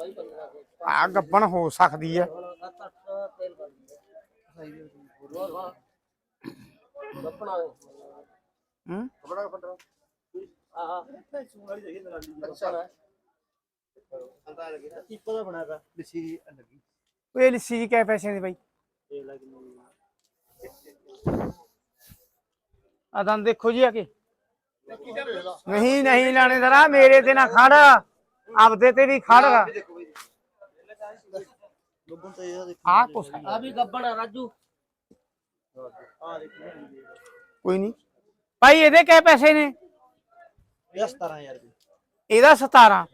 ਬਾਈ 15 ਦੇ ਆ ਗੱਬਣ ਹੋ ਸਕਦੀ ਹੈ। 7 8 ਤੇਲ ਕਰ ਦਿੰਦੇ ਹੋਰ ਵਾ ਗੱਪਣਾ ਹੂੰ? ਬੜਾ ਫੰਡਾ ਜੀ, ਕਿਆ ਪੈਸੇ ਦੀ ਬਾਈ? ਆ ਦੰਦ ਦੇਖੋ ਜੀ ਆ ਕੇ। ਨਹੀਂ ਨਹੀਂ ਲਾਣੇ ਦਰਾ ਮੇਰੇ ਤੇ ਨਾ ਖੜ। ਆਪਦੇ ਤੇ ਵੀ ਖੜ ਲੋਗੋਂ ਤਾਂ ਇਹ ਆ ਕੁਛ ਹੈ। ਆ ਵੀ ਗੱਬਣਾ ਰਾਜੂ। ਆ ਦੇਖੋ ਕੋਈ ਨਹੀਂ। ਭਾਈ ਇਹਦੇ ਕਿਆ ਪੈਸੇ ਨੇ? ਇਹ 17000 ਰੁਪਏ। ਇਹਦਾ 17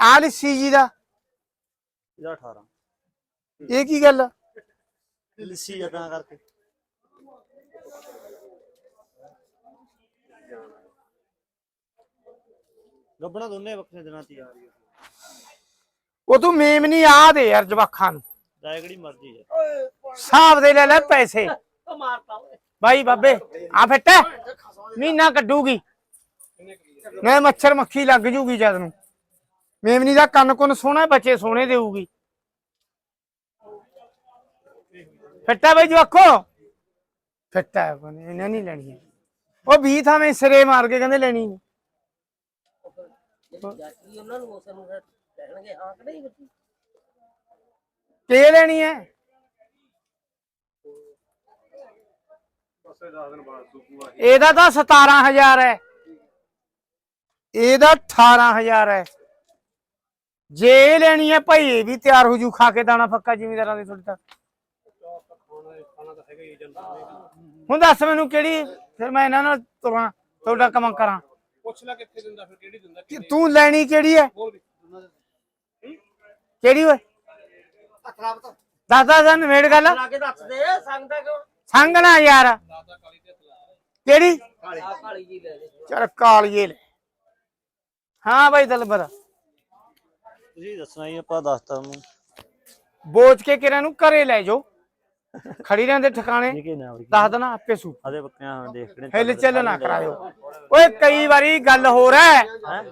ਆ ਲੱਸੀ ਜੀ ਦਾ। ਇਹਦਾ 18 ਇਹ ਕੀ ਗੱਲ? ਲਿਸੀ ਜਦਾਂ ਕਰਕੇ। ਗੱਬਣਾ ਦੋਨੇ ਵੱਖਰੇ ਦਿਨਾਂ ਤੇ ਆ ਰਹੀ ਹੈ ਉਹ ਤੂੰ ਮੇਮ ਨਹੀਂ ਆ ਦੇ ਯਾਰ ਜਵਾਖਾਂ ਨੂੰ ਜਾਏ ਕਿਹੜੀ ਮਰਜ਼ੀ ਹੈ ਹਿਸਾਬ ਦੇ ਲੈ ਲੈ ਪੈਸੇ ਉਹ ਮਾਰਤਾ ਓਏ ਬਾਈ ਬਾਬੇ ਆ ਫਿੱਟ ਮਹੀਨਾ ਕੱਢੂਗੀ ਮੈਂ ਮੱਛਰ ਮੱਖੀ ਲੱਗ ਜੂਗੀ ਜਦ ਨੂੰ ਮੇਮਨੀ ਦਾ ਕੰਨ ਕੁੰਨ ਸੋਹਣਾ ਬੱਚੇ ਸੋਹਣੇ ਦੇਊਗੀ ਫਿੱਟਾ ਬਾਈ ਜਵਾਖੋ ਫਿੱਟਾ ਬਣੇ ਇਹਨਾਂ ਨਹੀਂ ਲੈਣੀ ਹੈ। ਉਹ ਵੀ ਥਾਵੇਂ ਸਿਰੇ ਮਾਰ ਕੇ ਕਹਿੰਦੇ ਲੈਣੀ ਨਹੀਂ ਕਹਿਣਗੇ ਹਾਂ ਕੇ ਲੈਣੀ ਹੈ। ਇਹਦਾ ਤਾਂ 17000 ਹੈ। ਇਹਦਾ 18000 ਹੈ। ਜੇ ਇਹ ਲੈਣੀ ਹੈ ਭਾਈ ਇਹ ਵੀ ਤਿਆਰ ਹੋ ਜੂ ਖਾ ਕੇ ਦਾਣਾ ਫੱਕਾ ਜ਼ਿਮੀਦਾਰਾਂ ਦੀ ਥੋੜੀ ਤਾਂ। ਹੁਣ ਦੱਸ ਮੈਨੂੰ ਕਿਹੜੀ ਫਿਰ ਮੈਂ ਇਹਨਾਂ ਨਾਲ ਤੁਰਾਂ ਤੁਹਾਡਾ ਕੰਮ ਕਰਾਂ। ਪੁੱਛ ਲੈ ਕਿੱਥੇ ਦਿੰਦਾ ਫਿਰ ਕਿਹੜੀ ਦਿੰਦਾ ਤੂੰ ਲੈਣੀ ਕਿਹੜੀ ਹੈ? ਕਿਹੜੀ ਓਏ? ਦੱਸ ਦੱਸ ਨਵੇੜ ਗੱਲ। ਲਾ ਕੇ ਦੱਸ ਦੇ ਸੰਗਦਾ ਕਿਉਂ? ਸੰਗਣਾ ਯਾਰ। ਦਾਦਾ ਕਾਲੀ ਤੇ ਹੱਥ ਕਿਹੜੀ? ਆ ਕਾਲੀ ਜੀ ਲੈ। ਦੇ ਚਲ ਕਾਲੀਏ ਲੈ ਹਾਂ ਬਾਈ ਦਲਬਰ। ਤੁਸੀਂ ਦੱਸਣਾ ਹੀ ਆਪਾਂ ਦੱਸਤਾ ਉਹਨੂੰ। ਬੋਝ ਕੇ ਕਿਰਾਂ ਨੂੰ ਘਰੇ ਲੈ ਜਾਓ। ਖੜੀ ਰਹਿੰਦੇ ਠਿਕਾਣੇ ਦੱਸ ਦੇਣਾ ਆਪੇ ਸੂ। ਆਦੇ ਬੱਕਿਆਂ ਦੇਖਣੇ ਹਿੱਲ ਚੱਲ ਨਾ ਕਰਾਇਓ। ਓਏ ਕਈ ਵਾਰੀ ਗੱਲ ਹੋ। ਹੈ?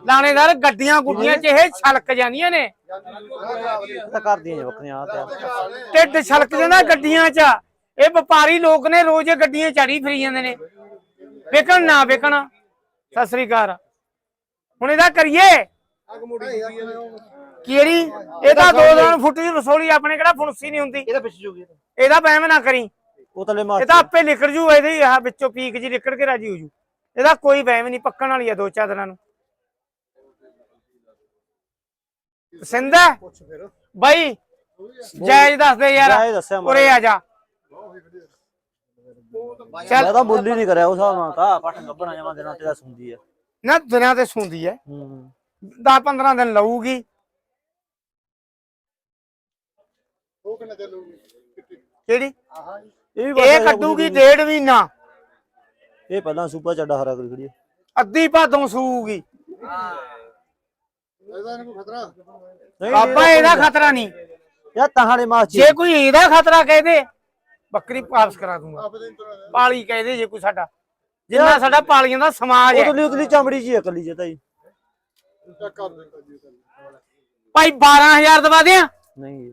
ਲਾਣੇਦਾਰ ਗੱਡੀਆਂ ਗੁੱਡੀਆਂ 'ਚ ਇਹ ਛਲਕ ਜਾਂਦੀਆਂ ਨੇ। ਤਾਂ ਕਰਦੀਆਂ ਨੇ ਬੱਕਰੀਆਂ ਆ ਤੇ। ਢਿੱਡ ਛਲਕ ਜਾਂਦਾ ਗੱਡੀਆਂ 'ਚ। ਇਹ ਵਪਾਰੀ ਲੋਕ ਨੇ ਰੋਜ਼ ਗੱਡੀਆਂ ਚੜੀ ਫਰੀ ਜਾਂਦੇ ਨੇ। ਵਿਕਣ ਨਾ ਵਿਕਣ ਸਤਿ ਸ੍ਰੀ ਅਕਾਲ। ਹੁਣ ਇਹਦਾ ਕਰੀਏ? ਕਿਹੜੀ? ਇਹ ਤਾਂ ਦੋ ਦਿਨ ਫੁੱਟੀ ਰਸੋਲੀ ਆਪਣੇ ਕਿਹੜਾ ਫੁਣਸੀ ਨਹੀਂ ਹੁੰਦੀ? ਇਹਦਾ ਪਿੱਛੇ ਜੂਗੀ ਇਹਦਾ ਵਹਿਮ ਨਾ ਕਰੀ। ਉਹ ਤਲੇ ਮਾਰ ਇਹ ਤਾਂ ਆਪੇ ਲਿਕੜ ਜੂ ਇਹਦੇ ਹੀ ਆਹ ਵਿੱਚੋਂ ਪੀਕ ਜੀ ਲਿਕੜ ਕੇ ਰਾਜੀ ਹੋ ਜੂ। ਇਹਦਾ ਕੋਈ ਵਹਿਮ ਨਹੀਂ ਪੱਕਣ ਵਾਲੀ ਆ ਦੋ ਚਾਰ ਦਿਨਾਂ ਨੂੰ। ਪਸੰਦ ਹੈ? ਬਾਈ ਜਾਇਜ਼ ਦੱਸ ਦੇ ਯਾਰ। ਉਰੇ ਆ ਜਾ। ਮੈਂ ਤਾਂ ਬੋਲੀ ਨਹੀਂ ਕਰਿਆ ਉਸ ਹਿਸਾਬ ਨਾਲ ਤਾਂ ਪੱਠ ਗੱਬਣਾ ਜਮਾ ਦੇਣਾ ਤੇਰਾ ਸੁਣਦੀ ਆ। ਨਾ ਦਿਨਾਂ ਤੇ ਸੁੰਦੀ ਹੂੰ। 10 15 ਦਿਨ ਲਊਗੀ। ਉਹ ਕਿੰਨਾ ਚੱਲੂਗੀ ਕਿਹੜੀ? ਇਹ ਵੀ ਇਹ ਕੱਢੂਗੀ ਡੇਢ ਮਹੀਨਾ। ਇਹ ਪਹਿਲਾਂ ਸੂਪਾ ਚੱਡਾ ਹਰਾ ਕਰੀ ਖੜੀ ਅੱਧੀ ਭਾਦੋਂ ਸੂਗੀ ਇਹਦਾ ਇਹਨੂੰ ਕੋਈ ਖਤਰਾ? ਨਹੀਂ ਬਾਬਾ ਇਹਦਾ ਖਤਰਾ ਨਹੀਂ। ਯਾ ਤਹਾੜੇ ਮਾਸ ਜੇ ਕੋਈ ਇਹਦਾ ਖਤਰਾ ਕਹਿ ਦੇ ਬੱਕਰੀ ਵਾਪਸ ਕਰਾ ਦੂੰਗਾ। ਆਪਦੇ ਇੰਤਰਾ ਪਾਲੀ ਕਹਿ ਦੇ ਜੇ ਕੋਈ ਸਾਡਾ। ਜਿੰਨਾ ਸਾਡਾ ਪਾਲੀਆਂ ਦਾ ਸਮਾਜ ਹੈ। ਉਤਲੀ ਉਤਲੀ ਚਮੜੀ ਜੀ ਇਕੱਲੀ ਜੇ ਤਾਈ ਚੈੱਕ ਕਰ ਦਿੰਦਾ ਜੀ ਭਾਈ 12000 ਦਵਾ ਦਿਆਂ? ਨਹੀਂ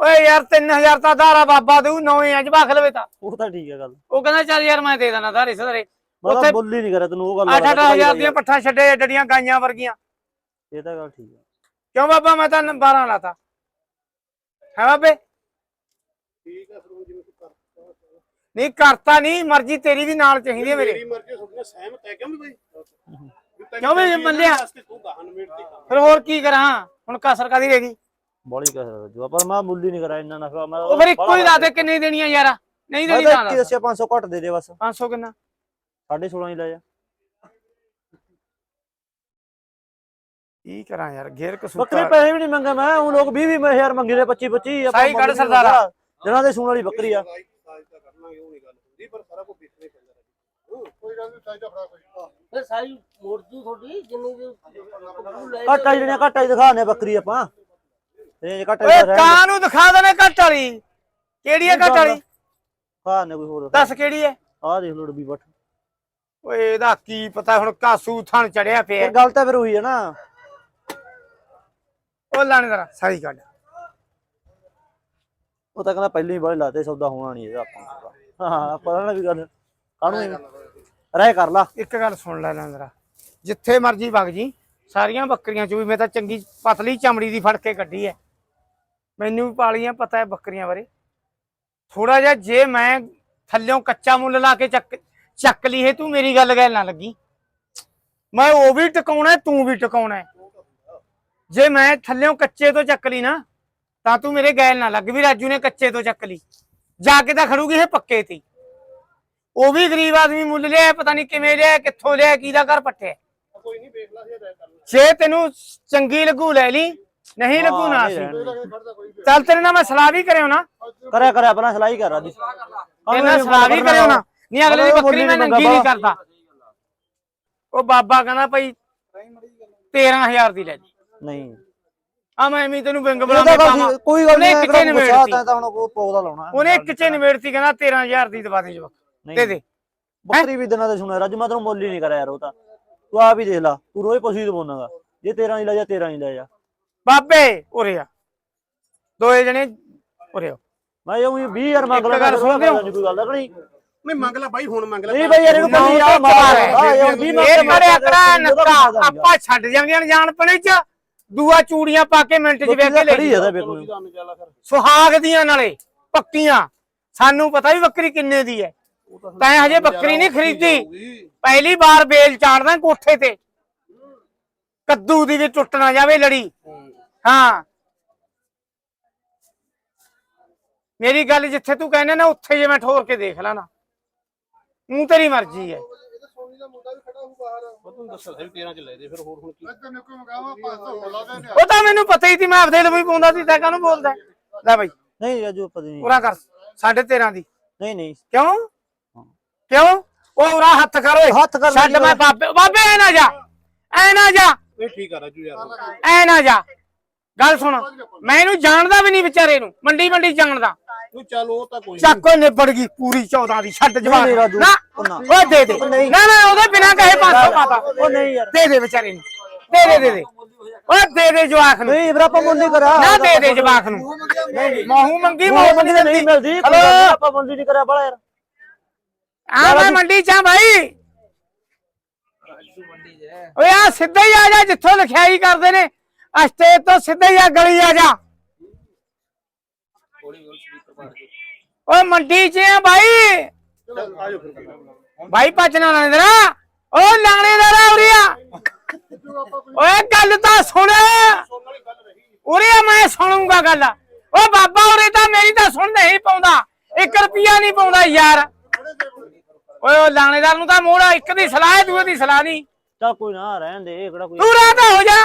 ਓਏ ਯਾਰ 3000 ਤਾਂ ਧਾਰਾ ਬਾਬਾ ਦੇਊ ਨੌਵੇਂ ਅੱਜ ਭਖ ਲਵੇ ਤਾਂ। ਉਹ ਤਾਂ ਠੀਕ ਹੈ ਗੱਲ। ਉਹ ਕਹਿੰਦਾ ਚੱਲ ਯਾਰ ਮੈਂ ਦੇ ਦੇਣਾ ਧਾਰੇ ਸਧਰੇ। ਉੱਥੇ ਤਾਂ ਬੋਲੀ ਨਹੀਂ ਕਰਿਆ ਤੈਨੂੰ ਉਹ ਗੱਲ 8-8000 ਦੀਆਂ ਪੱਠਾ ਛੱਡੇ ਡੜੀਆਂ ਗਾਈਆਂ ਵਰਗੀਆਂ। ਇਹ ਤਾਂ ਗੱਲ ਠੀਕ ਹੈ ਕਿਉਂ ਬਾਬਾ ਮੈਂ ਤਾਂ 12 ਲਾਤਾ। ਹੈ ਬਾਬੇ? ਠੀਕ ਹੈ ਫਿਰ ਜਿਵੇਂ ਤੂੰ ਕਰ ਨਹੀਂ ਕਰਤਾ ਨਹੀਂ ਮਰਜ਼ੀ ਤੇਰੀ ਵੀ ਨਾਲ ਚਾਹੀਦੀ ਹੈ ਮੇਰੇ। ਮੇਰੀ ਮਰਜ਼ੀ ਤੁਹਾਡੇ ਸਹਿਮਤ ਹੈ ਕਿਉਂ ਵੀ ਬਾਈ? ਕਿਉਂ ਵੀ ਮੰਨਿਆ? ਫਿਰ ਹੋਰ ਕੀ ਕਰਾਂ? ਹੁਣ ਕਸਰ ਕਾਦੀ ਰਹਿ ਗਈ? ਬੋਲੀ ਕਹਿ ਜੋ ਪਰ ਮੈਂ ਬੋਲੀ ਨਹੀਂ ਕਰਿਆ ਇੰਨਾ ਨਾ ਫਿਰ ਮੈਂ ਉਹ ਫਿਰ ਇੱਕੋ ਹੀ ਲਾ ਦੇ ਕਿੰਨੀ ਦੇਣੀਆਂ ਯਾਰ। ਨਹੀਂ ਦੇਣੀ ਤਾਂ ਲਾ। ਦੱਸਿਆ 500 ਘੱਟ ਦੇ ਦੇ ਬਸ। 500 ਕਿੰਨਾ? 16.5 ਹੀ ਲੈ ਜਾ। ਕੀ ਕਰਾਂ ਯਾਰ ਘੇਰ ਬੱਕਰੇ ਕਸੂਤਾ ਪੈਸੇ ਵੀ ਨਹੀਂ ਮੰਗੇ ਮੈਂ ਉਹ ਲੋਕ 20 20 ਹਜ਼ਾਰ ਮੰਗੇ ਨੇ 25 25 ਸਾਈ ਕੱਢ ਸਰਦਾਰਾ। ਜਿਹਨਾਂ ਦੇ ਸੂਣ ਵਾਲੀ ਬੱਕਰੀ ਆ। ਘਾਟਾ ਜਿਹੜੀਆਂ ਘਾਟਾ ਹੀ ਦਿਖਾਣੇ ਬੱਕਰੀ ਆਪਾਂ। ਰੇਂਜ ਘਾਟਾ ਓਏ ਕਾਂ ਨੂੰ ਦਿਖਾ ਦੇਣਾ ਘੱਟ ਵਾਲੀ? ਕਿਹੜੀ ਹੈ ਘੱਟ ਵਾਲੀ? ਖਾਣੇ ਕੋਈ ਹੋਰ। ਦੱਸ ਕਿਹੜੀ ਹੈ ਆਹ ਦੇਖ ਲੋ ਡੱਬੀ ਬੱਠ ਓਏ ਇਹਦਾ ਕੀ ਪਤਾ ਹੁਣ ਕਾਸੂ ਥਣ ਚੜਿਆ ਪਿਆ। ਗੱਲ ਤਾਂ ਫਿਰ ਹੋਈ ਹੈ ਨਾ। ਉਹ ਲਾਣੇਦਾਰ ਸਾਈ ਕੱਢ ਉਹ ਤਾਂ ਕਹਿੰਦਾ ਪਹਿਲਾਂ ਹੀ ਬਾਹਲੇ ਲਾਤੇ ਸੌਦਾ ਹੋਣਾ ਨਹੀਂ ਇਹਦਾ ਆਪਾਂ ਨੂੰ। ਹਾਂ ਆਪਾਂ ਨਾ ਵੀ ਗੱਲ ਕਾਹਨੂੰ? ਰਹਿ ਕਰ ਲਾ। ਇੱਕ ਗੱਲ ਸੁਣ ਲੈ ਲਾਣੇਦਾਰਾ ਜਿੱਥੇ ਮਰਜ਼ੀ ਵਗ ਜੀ ਸਾਰੀਆਂ ਬੱਕਰੀਆਂ ਚ ਵੀ ਮੈਂ ਤਾਂ ਚੰਗੀ ਪਤਲੀ ਚਮੜੀ ਦੀ ਫੜ ਕੇ ਕੱਢੀ ਐ। ਮੈਨੂੰ ਵੀ ਪਾਲੀਆਂ ਪਤਾ ਹੈ ਬੱਕਰੀਆਂ ਬਾਰੇ। ਥੋੜਾ ਜਿਹਾ ਜੇ ਮੈਂ ਥੱਲਿਓਂ ਕੱਚਾ ਮੁੱਲ ਲਾ ਕੇ ਚੱਕ ਚੱਕ ਲਈ ਹੈ ਤੂੰ ਮੇਰੀ ਗੱਲ ਗੱਲ ਨਾ ਲੱਗੀ। ਮੈਂ ਉਹ ਵੀ ਟਿਕਾਉਣਾ ਹੈ, ਤੂੰ ਵੀ ਟਿਕਾਉਣਾ ਹੈ। ਜੇ ਮੈਂ ਥੱਲਿਓਂ ਕੱਚੇ ਤੋਂ ਚੱਕ ਲਈ ਨਾ ਤਾਂ ਤੂੰ ਮੇਰੇ ਗੈਲ ਨਾ ਲੱਗ ਵੀ ਰਾਜੂ ਨੇ ਕੱਚੇ ਤੋਂ ਚੱਕ ਲਈ। ਜਾ ਕੇ ਤਾਂ ਖੜੂਗੀ ਇਹ ਪੱਕੇ ਤੇ। ਉਹ ਵੀ ਗਰੀਬ ਆਦਮੀ ਮੁੱਲ ਲਿਆ ਪਤਾ ਨਹੀਂ ਕਿਵੇਂ ਲਿਆ ਕਿੱਥੋਂ ਲਿਆ ਕਿਹਦਾ ਘਰ ਪੱਟਿਆ ਕੋਈ ਨਹੀਂ ਵੇਖ ਲਾ ਜੇ ਤੈਨੂੰ ਚੰਗੀ ਲੱਗੂ ਲੈ ਲਈ ਨਹੀਂ ਲੱਗੂ ਨਾ ਹਾਂ, ਸੀ ਨਹੀਂ ਕੋਈ ਵੀ ਚੱਲ ਤੇਰੇ ਨਾਲ ਮੈਂ ਸਲਾਹ ਵੀ ਕਰਿਓ ਨਾ। ਕਰਿਆ ਕਰਿਆ ਆਪਣਾ ਸਲਾਈ ਕਰ ਰਾਜੀ। ਤੇਰੇ ਨਾਲ ਸਲਾਹ ਵੀ ਕਰਿਓ ਨਾ। ਨਹੀਂ ਅਗਲੇ ਦੀ ਬੱਕਰੀ ਮੈਂ ਨੰਗੀ ਨਹੀਂ ਕਰਦਾ। ਉਹ ਬਾਬਾ ਕਹਿੰਦਾ ਭਾਈ 13000 ਦੀ ਲੈ ਜੀ। ਨਹੀਂ। ਆ ਮੈਂ ਐਵੇਂ ਤੈਨੂੰ ਵਿੰਗ ਤਾਂ ਗੱਲ ਪਾਵਾਂ। ਕੋਈ ਗੱਲ ਨਹੀਂ ਇੱਕ ਚ ਨਿਬੇੜਤੀ। ਤਾਂ ਹੁਣ ਕੋ ਪੌਦਾ ਲਾਉਣਾ। ਉਹਨੇ ਇੱਕ ਚ ਨਿਬੇੜਤੀ ਕਹਿੰਦਾ 13000 ਦੀ ਦਵਾ ਦੇ ਜਵਾਕ। ਨਹੀਂ। ਦੇ ਬੱਕਰੀ ਵੀ ਦਿਨਾਂ ਤੇ ਸੁਣਿਆ। ਰਾਜੂ ਮੈਂ ਤੈਨੂੰ ਮੁੱਲ ਹੀ ਨਹੀਂ ਕਰਿਆ ਯਾਰ ਉਹ ਤਾਂ। ਤੂੰ ਆਪ ਹੀ ਦੇਖ ਲਾ। ਤੂੰ ਰੋਜ਼ ਪਸ਼ੂ ਹੀ ਦਵਾਉਣਾਗਾ ਜੇ 13 ਹੀ ਲੈ ਜਾ 13 ਹੀ ਲੈ ਜਾ। ਬਾਬੇ ਉਰੇ ਆ। ਦੋਏ ਜਣੇ ਉਰੇ ਆ ਮੈਂ ਇਹ 20000 ਮੰਗ ਇੱਕ ਲਾ ਗੱਲ? ਕੋਈ ਗੱਲ ਨਹੀਂ। ਨਹੀਂ ਮੰਗ ਲੈ ਬਾਈ ਹੁਣ ਮੰਗ ਲੈ। ਨਹੀਂ ਬਈ ਯਾਰ ਇਹਨੂੰ ਕਹੀ ਆ ਮਾਰ ਆ ਇਹ 20 ਮੰਗ ਇਹ ਕਰੇ ਅਕੜਾ ਨੱਕਾ ਆਪਾਂ ਛੱਡ ਜਾਂਦੀਆਂ ਜਾਣ ਪਣੇ ਚ। ਦੂਆ ਚੂੜੀਆਂ ਪਾ ਕੇ ਮਿੰਟ ਚ ਵੇਖ ਕੇ ਲੈ ਸੁਹਾਗ ਦੀਆਂ ਨਾਲੇ ਪੱਕੀਆਂ। ਸਾਨੂੰ ਪਤਾ ਵੀ ਬੱਕਰੀ ਕਿੰਨੇ ਦੀ ਹੈ ਤੈਂ ਹਜੇ ਬੱਕਰੀ ਨਹੀਂ ਖਰੀਦੀ। ਪਹਿਲੀ ਵਾਰ ਬੇਲ ਚਾੜਦਾ ਕੋਠੇ ਤੇ। ਕੱਦੂ ਦੀ ਵੀ ਟੁੱਟ ਨਾ ਜਾਵੇ ਲੜੀ। ਹਾਂ। ਮੇਰੀ ਗੱਲ ਜਿੱਥੇ ਤੂੰ ਕਹਿੰਦਾ ਨਾ ਉੱਥੇ ਜੇ ਮੈਂ ਠੋਰ ਕੇ ਦੇਖ ਲੈਣਾ ਮੂੰ ਤੇਰੀ ਮਰਜ਼ੀ ਹੈ। ਉਹ ਤੁਹਾਨੂੰ ਦੱਸਿਆ ਸੀ 13 ਚ ਲੈ ਦੇ ਫਿਰ ਹੋਰ ਹੁਣ ਕੀ? ਲੱਗ ਨੇ ਕੋਈ ਮਗਾਵਾ? 500 ਹੋਰ ਲਾ ਦੇ ਉਹ ਤਾਂ ਮੈਨੂੰ ਪਤਾ ਹੀ ਸੀ ਮੈਂ ਆਪਦੇ ਲਈ ਪਾਉਂਦਾ ਸੀ ਤਾਂ ਕਾਹਨੂੰ ਬੋਲਦਾ ਲੈ ਬਾਈ। ਨਹੀਂ ਰਾਜੂ ਪਤਾ ਨਹੀਂ ਪੂਰਾ ਕਰ ਸਾਢੇ 13 ਦੀ। ਨਹੀਂ ਨਹੀਂ। ਕਿਉਂ? ਕਿਉਂ? ਉਹ ਉਰਾ ਹੱਥ ਕਰ ਓਏ। ਹੱਥ ਕਰ ਛੱਡ ਮੈਂ ਬਾਬੇ ਬਾਬੇ ਐ ਨਾ ਜਾ ਐ ਨਾ ਜਾ। ਨਹੀਂ ਠੀਕ ਆ ਰਾਜੂ ਯਾਰ। ਐ ਨਾ ਜਾ। ਗੱਲ ਸੁਣ। ਮੈਂ ਇਹਨੂੰ ਜਾਣਦਾ ਵੀ ਨਹੀਂ ਵਿਚਾਰੇ ਨੂੰ ਮੰਡੀ ਮੰਡੀ ਜਾਣਦਾ। ਤੂੰ ਚੱਲ ਉਹ ਤਾਂ ਕੋਈ ਚੱਕੋ ਨਿਬੜ ਗਈ ਪੂਰੀ 14 ਦੀ ਛੱਡ ਰਾਜੂ, ਨਾ। ਓਏ ਦੇ ਦੇ। ਨਾ ਨਾ ਉਹਦੇ ਬਿਨਾ ਕਹੇ 500 ਪਾਤਾ। ਉਹ ਨਹੀਂ ਯਾਰ। ਦੇ ਦੇ ਵਿਚਾਰੇ ਨੂੰ ਦੇ ਦੇ ਦੇ ਦੇ। ਓਏ ਦੇ ਦੇ ਜਵਾਕ ਨੂੰ। ਨਹੀਂ ਵੀਰ ਆਪਾਂ ਮੁੱਲ ਨਹੀਂ ਕਰਿਆ ਨਾ ਦੇ ਦੇ ਜਵਾਕ ਨੂੰ। ਮਹੂ ਮੰਗੀ ਮੂੰਹ ਮਹੂ ਮੰਡੀ ਮੰਗੀ ਤੇ ਨਹੀਂ ਮਿਲਦੀ। ਕੋਈ ਹਲੋ। ਗੱਲ ਨਹੀਂ, ਆਪਾਂ ਮੁੱਲ ਹੀ ਨਹੀਂ ਕਰਿਆ ਬੜਾ ਯਾਰ। ਆ ਮੈਂ ਮੰਡੀ ਚ ਆਂ ਭਾਈ ਓਏ ਆ ਸਿੱਧਾ ਹੀ ਆ ਜਾ ਜਿੱਥੋਂ ਲਿਖਾਈ ਕਰਦੇ ਨੇ। ਅਸਟੇਜ ਤੋਂ ਸਿੱਧਾ ਆ ਗਲੀ ਆ ਜਾ। ਓਏ ਮੰਡੀ ਚ ਆ ਆਜੋ ਫਿਰ ਭਾਈ ਭੱਜਣਾ ਲਾਣੇਦਾਰਾ ਓ ਲਾਣੇਦਾਰਾ ਉਰੀਆ। ਓਏ ਗੱਲ ਤਾਂ ਸੁਣ। ਉਰੀਆ ਮੈਂ ਸੁਣੂੰਗਾ ਗੱਲ। ਓ ਬਾਬਾ ਉਰੇ ਤਾਂ ਮੇਰੀ ਤਾਂ ਸੁਣ ਨਹੀਂ ਪਾਉਂਦਾ। 1 ਰੁਪਿਆ ਨਹੀਂ ਪਾਉਂਦਾ ਯਾਰ। ਓਏ ਉਹ ਲਾਣੇਦਾਰ ਨੂੰ ਤਾਂ ਮੋੜਾ ਇੱਕ ਦੀ ਸਲਾਹ ਦੂਏ ਦੀ ਸਲਾਹ ਨਹੀਂ। ਚੱਲ ਕੋਈ ਨਾ ਰਹਿਣ ਦੇ ਕਿਹੜਾ ਕੋਈ ਤੂੰ ਰਾਤਾ ਹੋ ਜਾ।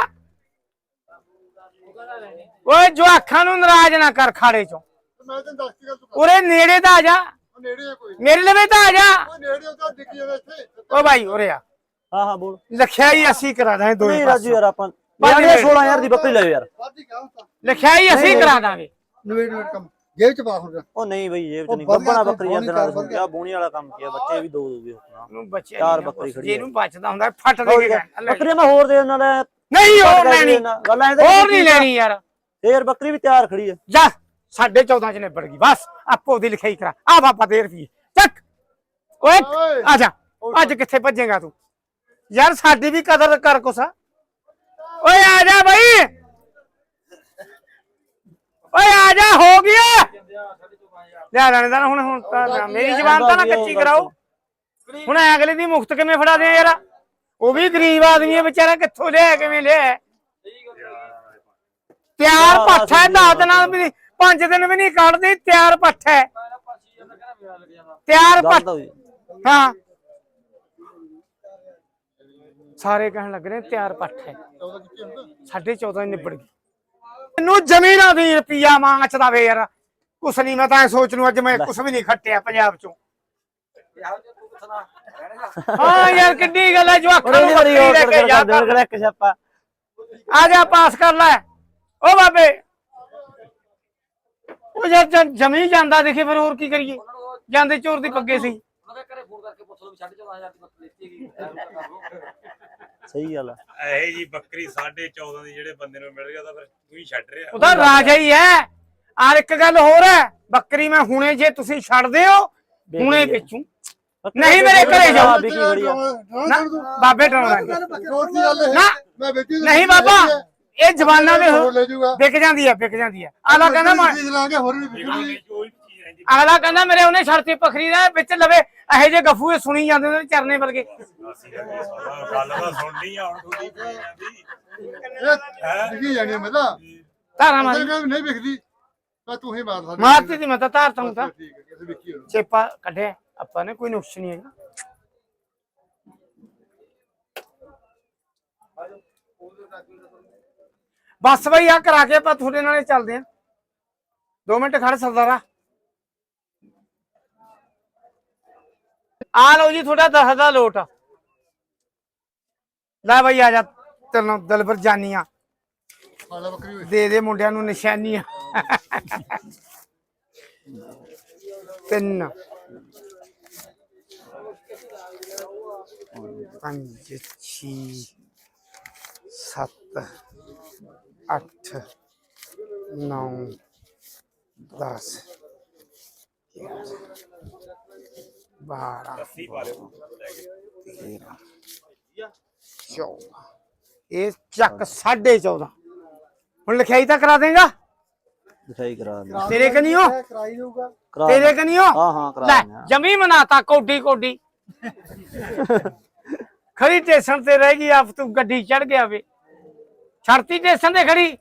ਓਏ ਜੋ ਅੱਖਾਂ ਨੂੰ ਨਾਰਾਜ਼ ਨਾ ਕਰ ਖਾੜੇ ਚੋਂ। ਮੈਂ ਤੈਨੂੰ ਦੱਸ ਕੀ ਗੱਲ ਤੂੰ ਉਰੇ ਨੇੜੇ ਤਾਂ ਆ ਜਾ। ਉਹ ਨੇੜੇ ਆ ਕੋਈ। ਮੇਰੇ ਲਵੇ ਤਾਂ ਆ ਜਾ। ਉਹ ਨੇੜੇ ਉਹ ਤਾਂ ਦਿਖ ਜਾਂਦਾ ਇੱਥੇ। ਓ ਭਾਈ ਉਰੇ ਆ। ਹਾਂ ਹਾਂ ਬੋਲ। ਲਿਖਿਆ ਹੀ ਅਸੀਂ ਕਰਾ ਦਾਂਗੇ ਦੋਏ ਨਹੀਂ ਪਾਸੇ ਰਾਜੂ ਯਾਰ ਆਪਾਂ ਯਾਰ ਮਿੰਟ। 16000 ਦੀ ਬੱਕਰੀ ਲੈ ਯਾਰ। ਵਾਦੀ ਕਹਾਂ ਤਾਂ। ਲਿਖਿਆ ਹੀ ਅਸੀਂ ਕਰਾ ਦਾਂਗੇ। ਨਵੇੜ ਨਵੇੜ ਕੰਮ। ਜੇਬ ਚ ਪਾ ਹੁਣ ਉਹ ਨਹੀਂ ਬਈ ਜੇਬ ਚ ਨਹੀਂ। ਗੱਬਣਾ ਬੱਕਰੀ ਜਾਂਦੇ ਨਾਲ। ਸੁਣਿਆ ਬੋਣੀ ਵਾਲਾ ਕੰਮ ਕੀ ਆ ਬੱਚੇ ਵੀ ਦੋ ਦੋਗੇ ਹੁਕਮ ਨੂੰ ਬੱਚੇ ਚਾਰ ਬੱਕਰੀ ਖੜੀ ਜਿਹਨੂੰ ਬਚਦਾ ਹੁੰਦਾ ਫੱਟ ਦੇ ਕੇ। ਬੱਕਰੀ ਮੈਂ ਹੋਰ ਦੇ ਨਾਲ ਨਹੀਂ ਹੋਰ ਲੈਣੀ। ਗੱਲ ਐਂ ਤਾਂ ਹੋਰ ਨਹੀਂ ਲੈਣੀ ਯਾਰ। ਯਾਰ ਬੱਕਰੀ ਵੀ ਤਿਆਰ ਖੜੀ ਹੈ ਜਾ ਸਾਢੇ 14 ਚ ਨਿਬੜ ਗਈ। ਬਸ ਆਪੋ ਦੀ ਲਿਖਾਈ ਕਰਾ। ਆ ਬਾਬਾ ਦੇ ਰੁਪਏ ਚੱਕ। ਓਏ। ਆ ਜਾ। ਅੱਜ ਕਿੱਥੇ ਭੱਜੇਗਾ ਤੂੰ? ਯਾਰ ਸਾਡੀ ਵੀ ਕਦਰ ਕਰ ਕੁਛ ਓਏ ਆ ਜਾ ਬਈ। ਓਏ ਆ ਜਾ ਹੋ ਗਿਆ ਲੈ ਲੈਣੇ ਦਾ ਹੁਣ ਹੁਣ ਤਾਂ ਮੇਰੀ ਜ਼ਬਾਨ ਤਾਂ ਨਾ ਕੱਚੀ ਕਰਾਓ। ਹੁਣ ਅਗਲੇ ਦੀ ਮੁਫਤ ਕਿਵੇਂ ਫੜਾ ਦੇ ਯਾਰ? ਉਹ ਵੀ ਗਰੀਬ ਆਦਮੀ ਹੈ ਵਿਚਾਰਾ ਕਿੱਥੋਂ ਲਿਆ ਕਿਵੇਂ ਲਿਆ? ਤਿਆਰ ਪੱਠ ਹੈ ਦਸ ਦਿਨਾਂ ਵੀ ਪੰਜ ਦਿਨ ਵੀ ਨਹੀਂ ਕੱਢਦੀ ਤਿਆਰ ਪੱਠ ਹੈ। ਤਿਆਰ ਪੱਠ ਹਾਂ। ਸਾਰੇ ਕਹਿਣ ਲੱਗ ਰਹੇ ਤਿਆਰ ਪੱਠ ਹੈ। ਸਾਢੇ 14 ਨਿਬੜ ਗਈ। ਮੈਨੂੰ ਜ਼ਮੀਨਾਂ ਦੀ ਰੁਪਿਆ ਮਾਂਚਦਾ ਵੇ ਯਾਰ। ਕੁਛ ਨਹੀਂ ਮੈਂ ਤਾਂ ਸੋਚ ਨੂੰ ਅੱਜ ਮੈਂ ਕੁਛ ਵੀ ਨਹੀਂ ਖੱਟਿਆ ਪੰਜਾਬ ਚੋਂ ਹਾਂ ਯਾਰ ਕਿੱਡੀ ਗੱਲ ਹੈ ਜੋ ਅੱਖਾਂ ਨੂੰ ਬੱਕਰੀ ਲੈ ਕੇ ਜਾ ਕਰ ਇੱਕ ਛਾਪਾ ਆ ਜਾ ਪਾਸ ਕਰ ਲੈ। ਓ ਬਾਬੇ। ਉਹ ਯਾਰ ਜ- ਜਮੀ ਜਾਂਦਾ ਦੇਖੇ ਫਿਰ ਹੋਰ ਕੀ ਕਰੀਏ। ਜਾਂਦੇ ਚੋਰ ਦੀ ਪੱਗੇ ਸੀ। ਉਹਦੇ ਘਰੇ ਫੋਨ ਕਰਕੇ ਪੁੱਛ ਲਓ ਵੀ 14500 ਦੀ ਬੱਕਰੀ ਲੈਤੀ ਹੈਗੀ ਸਹੀ ਗੱਲ ਆ। ਇਹ ਜੀ ਬੱਕਰੀ 14.5 ਦੀ ਜਿਹੜੇ ਬੰਦੇ ਨੂੰ ਮਿਲ ਗਿਆ ਤਾਂ ਫਿਰ ਤੂੰ ਹੀ ਛੱਡ ਰਿਹਾ। ਉਹਦਾ ਰਾਜਾ ਹੀ ਹੈ। ਆਰ ਇੱਕ ਗੱਲ ਹੋਰ ਹੈ ਬੱਕਰੀ ਮੈਂ ਹੁਣੇ ਜੇ ਤੁਸੀਂ ਛੱਡਦੇ ਹੋ ਹੁਣੇ ਵੇਚੂ। ਨਹੀਂ ਮੇਰੇ ਘਰੇ ਜਾਓ। ਵਿਕੀ ਖੜੀ ਆ। ਨਾ ਬਾਬੇ ਡਰਾਉਣਾ ਹੋਰ ਕੀ ਹੈ? ਨਾ ਮੈਂ ਵੇਚੀ ਨਹੀਂ ਬਾਬਾ ਇਹ ਜਵਾਨਾਂ ਦੇ ਹੋਰ ਲੈ ਜਾਊਗਾ। ਵਿਕ ਜਾਂਦੀ ਹੈ ਵਿਕ ਜਾਂਦੀ ਹੈ ਆਲਾ ਕਹਿੰਦਾ ਮੈਂ ਚੀਜ਼ ਲਾਂਗੇ ਹੋਰ ਵੀ ਵਿਕੂਗੀ ਵੀ ਅਗਲਾ ਕਹਿੰਦਾ ਮੇਰੇ ਉਹਨੇ ਛੜਤੀ ਪਖਰੀ ਦਾ ਵਿੱਚ ਲਵੇ ਇਹੋ ਜੇ ਗੱਫੂ ਇਹ ਸੁਣੀ ਜਾਂਦੇ ਨੇ ਚਰਨੇ ਵਰਗੇ। ਗੱਲ ਤਾਂ ਸੁਣਨੀ ਆ ਹੁਣ ਜਾਂਦੀ ਇਹ ਵਿਕੀ ਜਾਣੀ ਮੈਂ ਤਾਂ ਧਾਰਾਂ ਮਾਰ ਨਹੀਂ ਵਿਕਦੀ। ਤਾਂ ਤੂੰ ਹੀ ਮਾਰ ਸਕਦਾ ਮਾਰਤੀ ਸੀ ਮੈਂ ਤਾਂ ਧਾਰ ਤੂੰ ਤਾਂ ਠੀਕ ਹੈ ਕਿਸੇ ਵਿਕੀ ਹੋਣਾ। ਚੇਪਾ ਕੱਢਿਆ। ਆਪਾਂ ਨੇ ਕੋਈ ਨੁਕਸ ਨਹੀਂ ਹੈਗਾ ਬਸ ਬਈ ਆ ਕਰਾ ਕੇ ਆਪਾਂ ਤੁਹਾਡੇ ਨਾਲੇ ਚੱਲਦੇ ਆਂ 2 ਮਿੰਟ ਖੜ ਸਰਦਾਰਾ ਆ ਲਓ ਜੀ ਤੁਹਾਡਾ ਦਸ ਦਾ ਲੋਟ ਲੈ ਬਈ ਆ ਜਾ ਤੈਨੂੰ ਦਲਬਰ ਜਾਨੀਆਂ ਹਾਲਾ ਬੱਕਰੀ ਹੋਈ ਦੇ ਦੇ ਮੁੰਡਿਆਂ ਨੂੰ ਨਿਸ਼ਾਨੀਆਂ ਤਿੰਨ ਪੰਜ ਛੇ ਸੱਤ ਅੱਠ ਨੌ ਦਸ ਬਾਰਾਂ ਤੇਰਾਂ ਚੌਦਾਂ। ਇਹ ਚੱਕ ਸਾਢੇ 14 ਹੁਣ ਲਿਖਾਈ ਤਾਂ ਕਰਾ ਦੇਗਾ? ਦਿਖਾਈ ਕਰਾ ਦੇ ਤੇਰੇ ਕਨੀਓ? ਕਰਾਈ ਤੇਰੇ। ਕਨੀਓ? ਹਾਂ ਹਾਂ ਕਰਾ ਲੈ। ਜਮੀ ਮਨਾਤਾ ਕੋਡੀ ਕੋਡੀ ਖੜੀ ਸਟੇਸ਼ਨ ਤੇ ਰਹਿ ਗਈ, ਆਪ ਤੂੰ ਗੱਡੀ ਚੜ ਗਿਆ ਵੇ। ਛੜਤੀ ਸਟੇਸ਼ਨ ਤੇ ਖੜੀ।